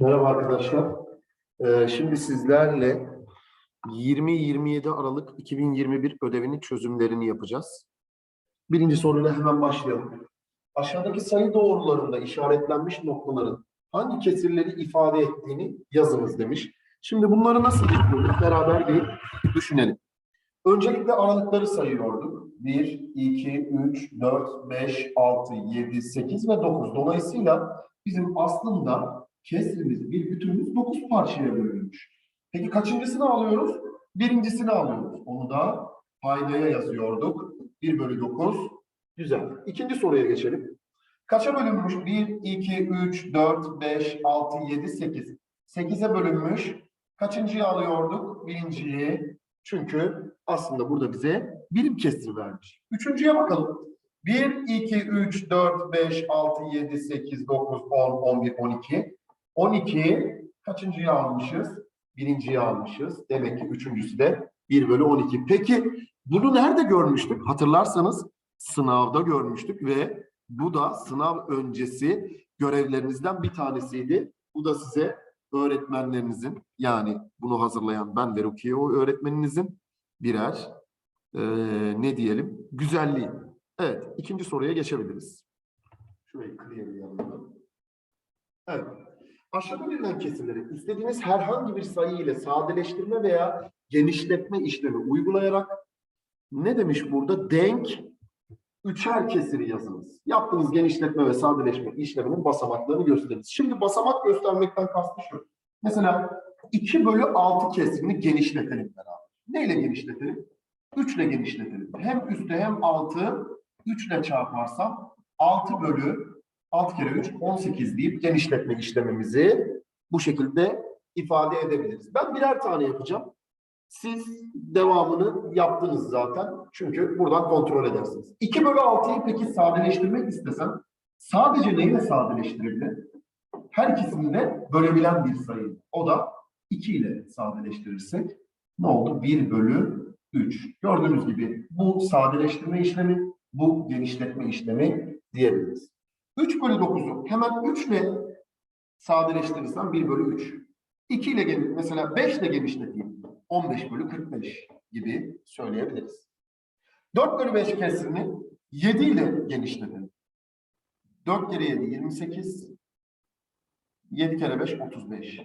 Merhaba arkadaşlar. Ee, şimdi sizlerle 20-27 Aralık 2021 ödevinin çözümlerini yapacağız. Birinci soruyla hemen başlayalım. Aşağıdaki sayı doğrularında işaretlenmiş noktaların hangi kesirleri ifade ettiğini yazınız demiş. Şimdi bunları nasıl yapıyoruz? Beraber bir düşünelim. Öncelikle aralıkları sayıyorduk. 1, 2, 3, 4, 5, 6, 7, 8 ve 9. Dolayısıyla bizim aslında kesrimiz, bir bütünümüz 9 parçaya bölünmüş. Peki kaçıncısını alıyoruz? Birincisini alıyoruz. Onu da paydaya yazıyorduk. 1 bölü 9. Güzel. İkinci soruya geçelim. Kaça bölünmüş? 1, 2, 3, 4, 5, 6, 7, 8. 8'e bölünmüş. Kaçıncıyı alıyorduk? Birinciyi. Çünkü aslında burada bize birim kesri vermiş. Üçüncüye bakalım. 1, 2, 3, 4, 5, 6, 7, 8, 9, 10, 11, 12. 12 kaçıncıyı almışız? Birinciyi almışız. Demek ki üçüncüsü de 1 bölü 12. Peki bunu nerede görmüştük? Hatırlarsanız sınavda görmüştük ve bu da sınav öncesi görevlerinizden bir tanesiydi. Bu da size öğretmenlerinizin yani bunu hazırlayan ben ve Rukiye o öğretmeninizin birer eee, ne diyelim güzelliği. Evet ikinci soruya geçebiliriz. Şurayı clear yanına. Evet. Aşağıda verilen kesirleri istediğiniz herhangi bir sayı ile sadeleştirme veya genişletme işlemi uygulayarak ne demiş burada? Denk üçer kesiri yazınız. Yaptığınız genişletme ve sadeleşme işleminin basamaklarını gösteriniz. Şimdi basamak göstermekten kastı şu. Mesela 2 bölü 6 kesirini genişletelim beraber. Neyle genişletelim? 3 ile genişletelim. Hem üstte hem altı 3 ile çarparsam 6 bölü 6 kere 3 18 deyip genişletme işlemimizi bu şekilde ifade edebiliriz. Ben birer tane yapacağım. Siz devamını yaptınız zaten. Çünkü buradan kontrol edersiniz. 2 bölü 6'yı peki sadeleştirmek istesem sadece neyle sadeleştirebilirim? Her ikisini de bölebilen bir sayı. O da 2 ile sadeleştirirsek ne oldu? 1 bölü 3. Gördüğünüz gibi bu sadeleştirme işlemi, bu genişletme işlemi diyebiliriz. 3 bölü 9'u hemen 3 ile sadeleştirirsem 1 bölü 3. 2 ile geniş, mesela 5 ile genişleteyim. 15 bölü 45 gibi söyleyebiliriz. 4 bölü 5 kesirini 7 ile genişletelim. 4 kere 7 28. 7 kere 5 35.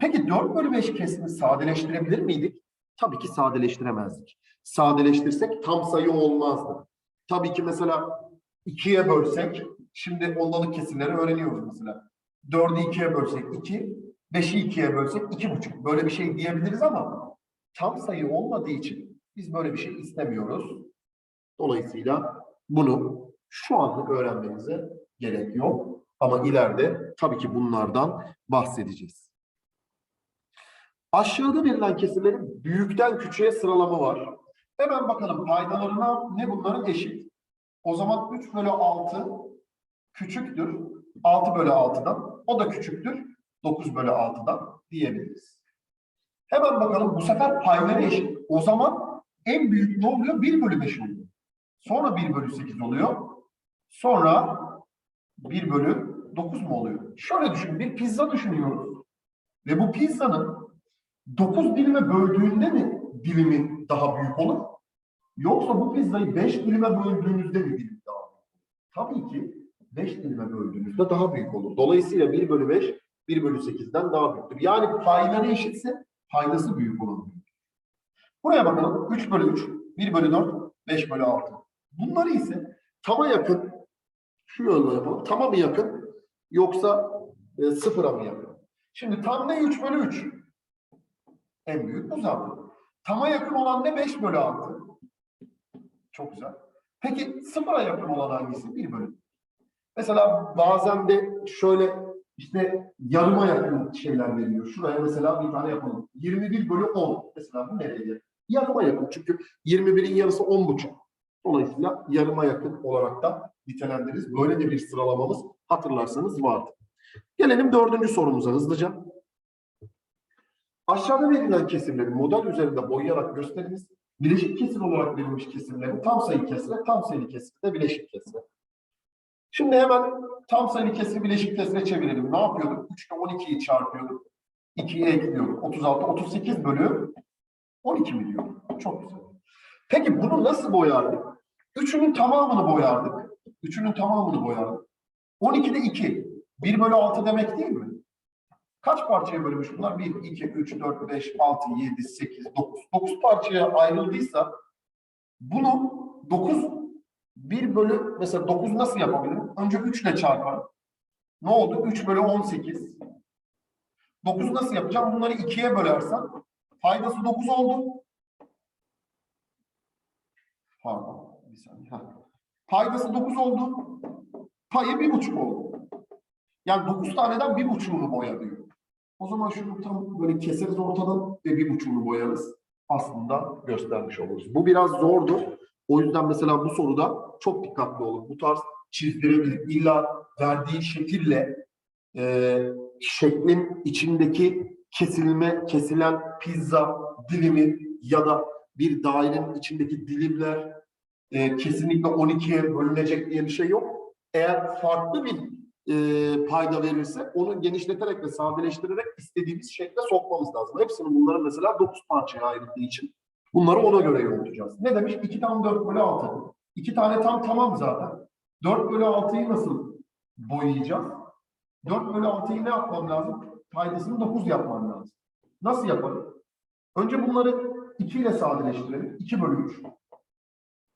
Peki 4 bölü 5 kesini sadeleştirebilir miydik? Tabii ki sadeleştiremezdik. Sadeleştirsek tam sayı olmazdı. Tabii ki mesela 2'ye bölsek, şimdi ondalık kesirleri öğreniyoruz mesela. 4'ü 2'ye bölsek 2, 5'i 2'ye bölsek 2,5. Böyle bir şey diyebiliriz ama tam sayı olmadığı için biz böyle bir şey istemiyoruz. Dolayısıyla bunu şu anlık öğrenmenize gerek yok. Ama ileride tabii ki bunlardan bahsedeceğiz. Aşağıda verilen kesirlerin büyükten küçüğe sıralama var. Hemen bakalım paydalarına ne bunların eşit. O zaman 3 bölü 6 küçüktür 6 bölü 6'dan. O da küçüktür 9 bölü 6'dan diyebiliriz. Hemen bakalım bu sefer payları eşit. O zaman en büyük ne oluyor? 1 bölü 5 oluyor. Sonra 1 bölü 8 oluyor. Sonra 1 bölü 9 mu oluyor? Şöyle düşün. Bir pizza düşünüyoruz. Ve bu pizzanın 9 dilime böldüğünde mi dilimi daha büyük olur? Yoksa bu pizzayı 5 dilime böldüğünüzde mi dilim daha büyük olur? Tabii ki 5 dilime böldüğünüzde daha büyük olur. Dolayısıyla 1 bölü 5, 1 bölü 8'den daha büyüktür. Yani payları eşitse paydası büyük olur. Buraya bakalım. 3 bölü 3, 1 bölü 4, 5 bölü 6. Bunları ise tama yakın, şu yönde yapalım. Tama mı yakın yoksa e, sıfıra mı yakın? Şimdi tam ne 3 bölü 3? En büyük bu zaten. Tama yakın olan ne 5 bölü 6? Çok güzel. Peki sıfıra yakın olan hangisi? 1 bölü. Mesela bazen de şöyle işte yarıma yakın şeyler veriliyor. Şuraya mesela bir tane yapalım. 21 bölü 10. Mesela bu nereye? Yarıma yakın. Çünkü 21'in yarısı 10,5. Dolayısıyla yarıma yakın olarak da nitelendiririz. Böyle de bir sıralamamız hatırlarsanız vardı. Gelelim dördüncü sorumuza hızlıca. Aşağıda verilen kesimleri model üzerinde boyayarak gösteriniz. Bileşik kesir olarak verilmiş kesimlerin tam sayı kesire, tam sayılı kesire de bileşik kesire. Şimdi hemen tam sayılı kesri bileşik kesre çevirelim. Ne yapıyorduk? 3 ile 12'yi çarpıyorduk. 2'ye ekliyorduk. 36, 38 bölü 12 mi? Çok güzel. Peki bunu nasıl boyardık? Üçünün tamamını boyardık. Üçünün tamamını boyardık. 12'de 2. 1 bölü 6 demek değil mi? Kaç parçaya bölünmüş bunlar? 1, 2, 3, 4, 5, 6, 7, 8, 9. 9 parçaya ayrıldıysa bunu 9 1 bölü mesela 9 nasıl yapabilirim? Önce 3 ile çarparım. Ne oldu? 3 bölü 18. 9 nasıl yapacağım? Bunları 2'ye bölersem faydası 9 oldu. Pardon. Bir saniye. Heh. Paydası 9 oldu. Payı 1,5 oldu. Yani 9 taneden 1,5'unu boya diyor. O zaman şunu tam böyle keseriz ortadan ve 1,5'unu boyarız. Aslında göstermiş oluruz. Bu biraz zordu. O yüzden mesela bu soruda çok dikkatli olun. Bu tarz çizdirebilir. İlla verdiği şekille e, şeklin içindeki kesilme, kesilen pizza dilimi ya da bir dairenin içindeki dilimler e, kesinlikle 12'ye bölünecek diye bir şey yok. Eğer farklı bir e, payda verirse onu genişleterek ve sadeleştirerek istediğimiz şekle sokmamız lazım. Hepsinin bunların mesela 9 parçaya ayrıldığı için bunları ona göre yoğurtacağız. Ne demiş? 2 tam 4 bölü 6. 2 tane tam tamam zaten. 4 bölü 6'yı nasıl boyayacağız? 4 bölü 6'yı ne yapmam lazım? Paydasını 9 yapmam lazım. Nasıl yaparım? Önce bunları 2 ile sadeleştirelim. 2 bölü 3.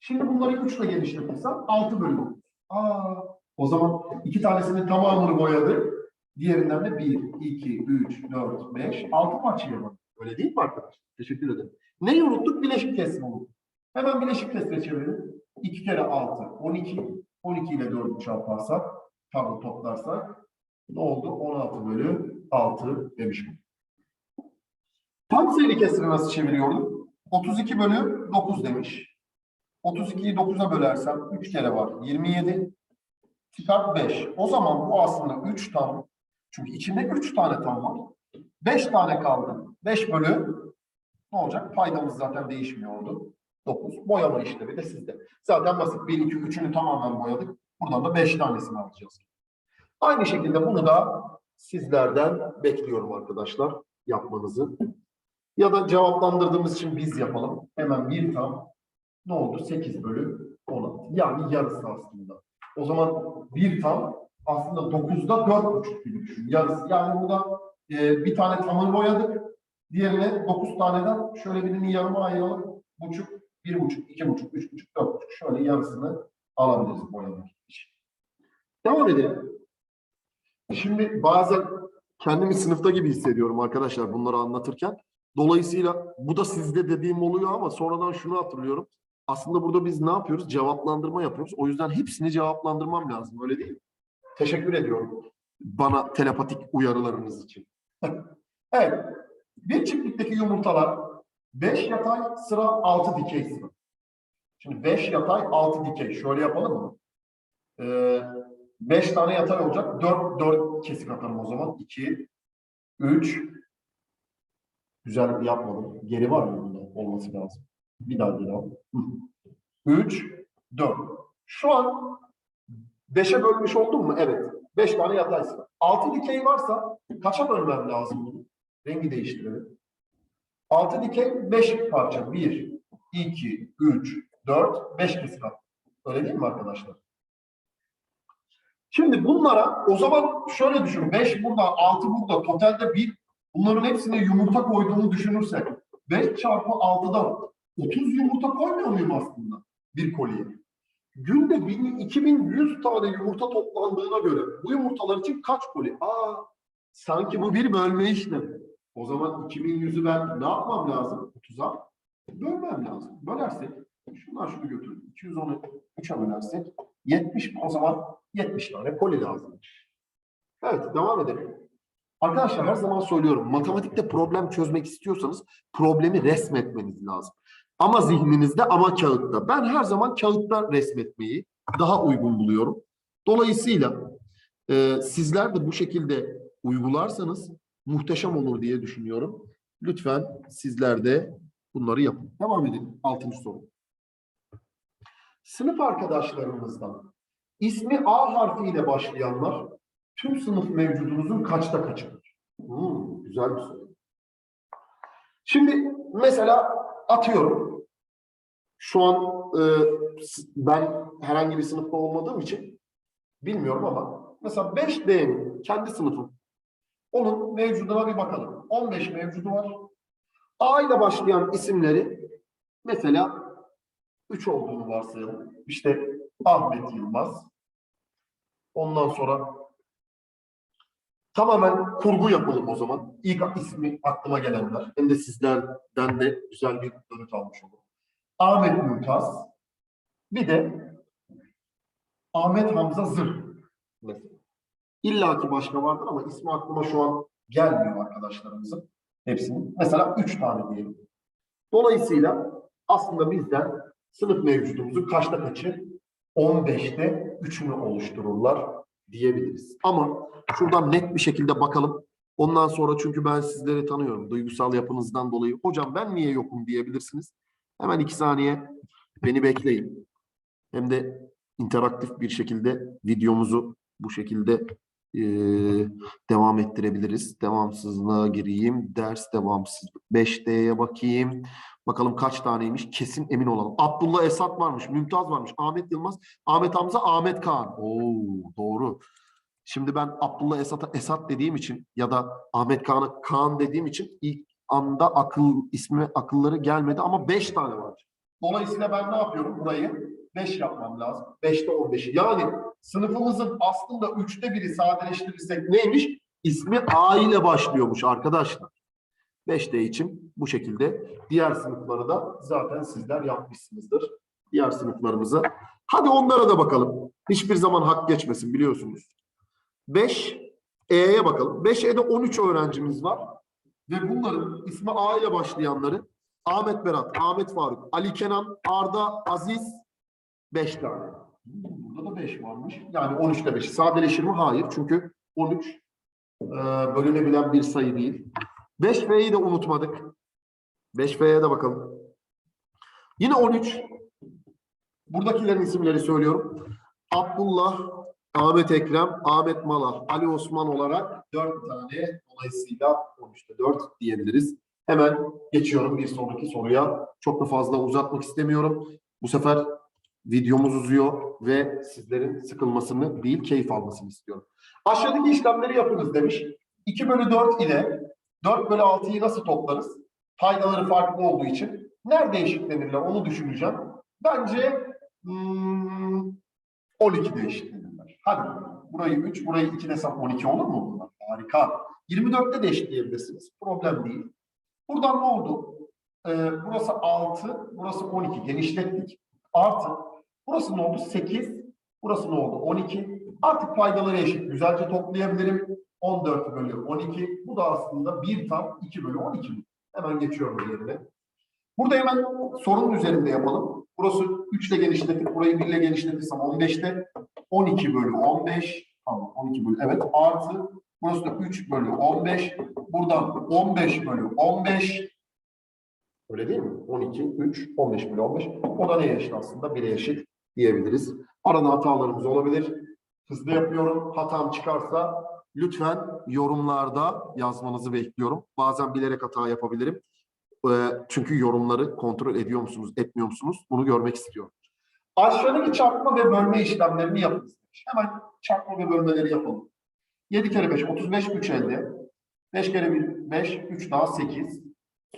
Şimdi bunları 3 ile genişletirsem 6 bölü 9. Aa, o zaman iki tanesinin tamamını boyadı. Diğerinden de 1, 2, 3, 4, 5, 6 parça yapalım. Öyle değil mi arkadaşlar? Teşekkür ederim. Neyi unuttuk? Bileşik kesri unuttuk. Hemen bileşik kesre çevirelim. 2 kere 6, 12. 12 ile 4'ü çarparsak, pardon toplarsak ne oldu? 16 bölü 6 demişim. Tam sayılı kesri nasıl çeviriyorduk? 32 bölü 9 demiş. 32'yi 9'a bölersem 3 kere var. 27 çıkar 5. O zaman bu aslında 3 tam. Çünkü içinde 3 tane tam var. 5 tane kaldı. 5 bölü ne olacak? Paydamız zaten değişmiyordu. 9. Boyama işlemi de sizde. Zaten basit 1, 2, 3'ünü tamamen boyadık. Buradan da 5 tanesini alacağız. Aynı şekilde bunu da sizlerden bekliyorum arkadaşlar yapmanızı. Ya da cevaplandırdığımız için biz yapalım. Hemen bir tam ne oldu? 8 bölü 16. Yani yarısı aslında. O zaman bir tam aslında 9'da 4,5 gibi düşün. Yarısı. Yani burada e, bir tane tamını boyadık. Diğerine 9 taneden şöyle birini yarıma ayıralım. Buçuk, bir buçuk, iki buçuk, üç buçuk, dört buçuk. Şöyle yarısını alabiliriz boyamak için. Devam edelim. Şimdi bazen kendimi sınıfta gibi hissediyorum arkadaşlar bunları anlatırken. Dolayısıyla bu da sizde dediğim oluyor ama sonradan şunu hatırlıyorum. Aslında burada biz ne yapıyoruz? Cevaplandırma yapıyoruz. O yüzden hepsini cevaplandırmam lazım. Öyle değil mi? Teşekkür ediyorum bana telepatik uyarılarınız için. evet. Bir çiftlikteki yumurtalar 5 yatay sıra 6 dikey sıra. Şimdi 5 yatay 6 dikey. Şöyle yapalım mı? 5 tane yatay olacak. 4 4 kesik atalım o zaman. 2 3 Güzel yapmadım. Geri var mı bunda? Olması lazım. Bir daha geri al. 3, 4. Şu an 5'e bölmüş oldum mu? Evet. 5 tane yatay sıra. 6 dikey varsa kaça bölmem lazım bunu? Rengi değiştirelim. 6 dikey 5 parça. 1, 2, 3, 4, 5 kesik at. Öyle değil mi arkadaşlar? Şimdi bunlara o zaman şöyle düşün. 5 burada, 6 burada. Totalde 1 Bunların hepsine yumurta koyduğunu düşünürsek 5 çarpı 6'dan 30 yumurta koymuyor muyum aslında bir kolye? Günde 2100 tane yumurta toplandığına göre bu yumurtalar için kaç koli? Aa, sanki bu bir bölme işlemi. O zaman 2100'ü ben ne yapmam lazım? 30'a bölmem lazım. Bölersek, şunlar şunu götürün. 210'u 3'e bölersek 70 o zaman 70 tane koli lazım. Evet, devam edelim. Arkadaşlar her zaman söylüyorum matematikte problem çözmek istiyorsanız problemi resmetmeniz lazım. Ama zihninizde ama kağıtta. Ben her zaman kağıtta resmetmeyi daha uygun buluyorum. Dolayısıyla e, sizler de bu şekilde uygularsanız muhteşem olur diye düşünüyorum. Lütfen sizler de bunları yapın. Devam edelim. Altıncı soru. Sınıf arkadaşlarımızdan İsmi A harfiyle başlayanlar tüm sınıf mevcudunuzun kaçta kaçıdır? Hmm, güzel bir soru. Şimdi mesela atıyorum. Şu an e, ben herhangi bir sınıfta olmadığım için bilmiyorum ama mesela 5D'nin kendi sınıfım. Onun mevcuduna bir bakalım. 15 mevcudu var. A ile başlayan isimleri mesela 3 olduğunu varsayalım. İşte Ahmet Yılmaz. Ondan sonra tamamen kurgu yapalım o zaman. İlk ismi aklıma gelenler. Hem de sizlerden de güzel bir dönüt almış olur. Ahmet Mümtaz. Bir de Ahmet Hamza Zırh. Mesela. İlla ki başka vardır ama ismi aklıma şu an gelmiyor arkadaşlarımızın. Hepsinin. Mesela üç tane diyelim. Dolayısıyla aslında bizden sınıf mevcudumuzun kaçta kaçı? 15'te 3'ünü oluştururlar diyebiliriz. Ama şuradan net bir şekilde bakalım. Ondan sonra çünkü ben sizleri tanıyorum. Duygusal yapınızdan dolayı. Hocam ben niye yokum diyebilirsiniz. Hemen iki saniye beni bekleyin. Hem de interaktif bir şekilde videomuzu bu şekilde eee, devam ettirebiliriz. Devamsızlığa gireyim. Ders devamsız. 5D'ye bakayım. Bakalım kaç taneymiş. Kesin emin olalım. Abdullah Esat varmış. Mümtaz varmış. Ahmet Yılmaz. Ahmet Hamza. Ahmet Kaan. Oo doğru. Şimdi ben Abdullah Esat'a Esat dediğim için ya da Ahmet Kaan'a Kaan dediğim için ilk anda akıl ismi akılları gelmedi ama 5 tane var. Dolayısıyla ben ne yapıyorum? Burayı 5 yapmam lazım. 5'te 15'i. Yani sınıfımızın aslında 3'te biri sadeleştirirsek neymiş? İsmi A ile başlıyormuş arkadaşlar. 5D için bu şekilde. Diğer sınıfları da zaten sizler yapmışsınızdır. Diğer sınıflarımıza. Hadi onlara da bakalım. Hiçbir zaman hak geçmesin biliyorsunuz. 5 E'ye bakalım. 5E'de 13 öğrencimiz var. Ve bunların ismi A ile başlayanları Ahmet Berat, Ahmet Faruk, Ali Kenan, Arda, Aziz 5 tane. Burada da 5 varmış. Yani 13'te 5. Sadeleşir mi? Hayır. Çünkü 13 e, bölünebilen bir sayı değil. 5F'yi de unutmadık. 5F'ye de bakalım. Yine 13. Buradakilerin isimleri söylüyorum. Abdullah, Ahmet Ekrem, Ahmet Malar, Ali Osman olarak 4 tane. Dolayısıyla 13'te 4 diyebiliriz. Hemen geçiyorum bir sonraki soruya. Çok da fazla uzatmak istemiyorum. Bu sefer videomuz uzuyor ve sizlerin sıkılmasını değil keyif almasını istiyorum. Aşağıdaki işlemleri yapınız demiş. 2 bölü 4 ile 4 bölü 6'yı nasıl toplarız? Paydaları farklı olduğu için. Nerede eşitlenirler onu düşüneceğim. Bence hmm, 12'de eşitlenirler. Hadi burayı 3, burayı 2 desem 12 olur mu bunlar? Harika. 24'te de eşitleyebilirsiniz. Problem değil. Buradan ne oldu? Ee, burası 6, burası 12. Genişlettik. Artı. Burası ne oldu? 8. Burası ne oldu? 12. Artık paydaları eşit. Güzelce toplayabilirim. 14 bölü 12. Bu da aslında 1 tam 2 bölü 12. Hemen geçiyorum yerine. Burada hemen sorunun üzerinde yapalım. Burası 3 ile genişletip burayı 1 ile genişletirsem 15'te 12 bölü 15. Tamam 12 bölü evet artı burası da 3 bölü 15. Buradan 15 bölü 15. Öyle değil mi? 12, 3, 15 bölü 15. O da neye eşit aslında? 1'e eşit diyebiliriz. Arada hatalarımız olabilir. Hızlı yapıyorum. Hatam çıkarsa lütfen yorumlarda yazmanızı bekliyorum. Bazen bilerek hata yapabilirim. Ee, çünkü yorumları kontrol ediyor musunuz, etmiyor musunuz? Bunu görmek istiyorum. Aşağıdaki çarpma ve bölme işlemlerini yapınız. Hemen çarpma ve bölmeleri yapalım. 7 kere 5, 35, 3 elde. 5 kere 1, 5, 3 daha 8.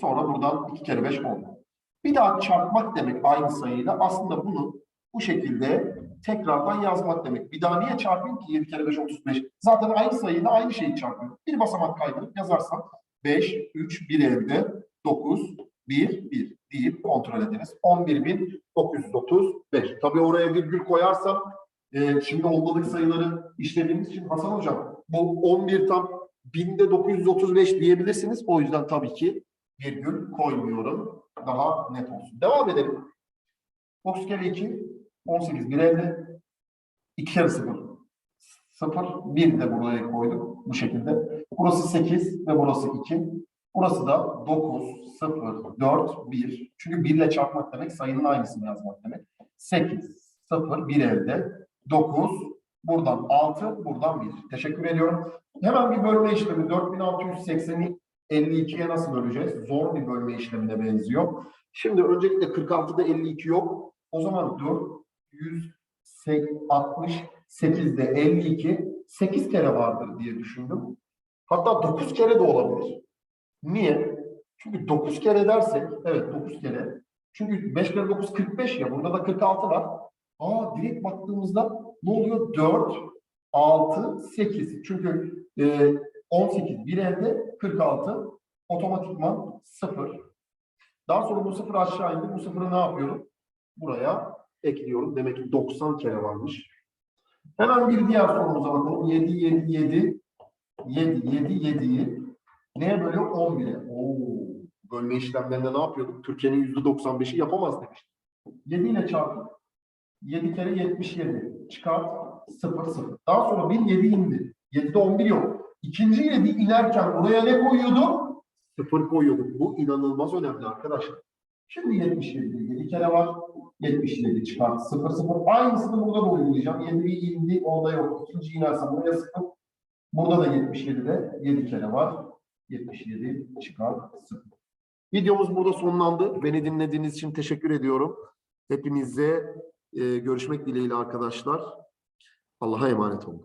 Sonra buradan 2 kere 5, 10. Bir daha çarpmak demek aynı sayıyla. Aslında bunu bu şekilde tekrardan yazmak demek. Bir daha niye çarpayım ki 7 kere 5, 35? Zaten aynı sayıyla aynı şeyi çarpıyorum. Bir basamak kaydırıp yazarsam 5, 3, 1 elde 9, 1, 1 deyip kontrol ediniz. 11.935. Tabii oraya virgül koyarsam e, şimdi ondalık sayıları işlediğimiz için Hasan Hocam bu 11 tam binde 935 diyebilirsiniz. O yüzden tabii ki virgül koymuyorum. Daha net olsun. Devam edelim. 9 kere 2, 18, 1 elde. 2 kere 0, 0, 1 de buraya koyduk bu şekilde. Burası 8 ve burası 2. Burası da 9, 0, 4, 1. Çünkü 1 ile çarpmak demek sayının aynısını yazmak demek. 8, 0, 1 elde. 9, buradan 6, buradan 1. Teşekkür ediyorum. Hemen bir bölme işlemi. 4680'i 52'ye nasıl böleceğiz? Zor bir bölme işlemine benziyor. Şimdi öncelikle 46'da 52 yok. O zaman 468'de 52 8 kere vardır diye düşündüm. Hatta 9 kere de olabilir. Niye? Çünkü 9 kere dersek, evet 9 kere. Çünkü 5 kere 9 45 ya, burada da 46 var. Aa direkt baktığımızda ne oluyor? 4, 6, 8. Çünkü e, 18 bir elde 46 otomatikman 0. Daha sonra bu sıfır aşağı indi. Bu sıfırı ne yapıyorum? Buraya ekliyorum. Demek ki 90 kere varmış. Hemen bir diğer sorumuza bakalım. 7, 7, 7. 7, 7, 7'yi neye bölüyor? 11'e. Oo, bölme işlemlerinde ne yapıyorduk? Türkiye'nin %95'i yapamaz demiştik. 7 ile çarpıp 7 kere 77. Çıkart 0, 0. Daha sonra bir 7 indi. 7'de 11 yok. İkinci 7 inerken buraya ne koyuyorduk? 0 koyuyorduk. Bu inanılmaz önemli arkadaşlar. Şimdi 77. 7 kere var. 77 çıkart 0, 0. Aynısını burada da uygulayacağım. 7 bir indi. Onda yok. İkinci inerse buraya 0. Burada da 77'de 7 kere var. 77 çıkart 0. Videomuz burada sonlandı. Beni dinlediğiniz için teşekkür ediyorum. Hepinize e, görüşmek dileğiyle arkadaşlar. Allah'a emanet olun.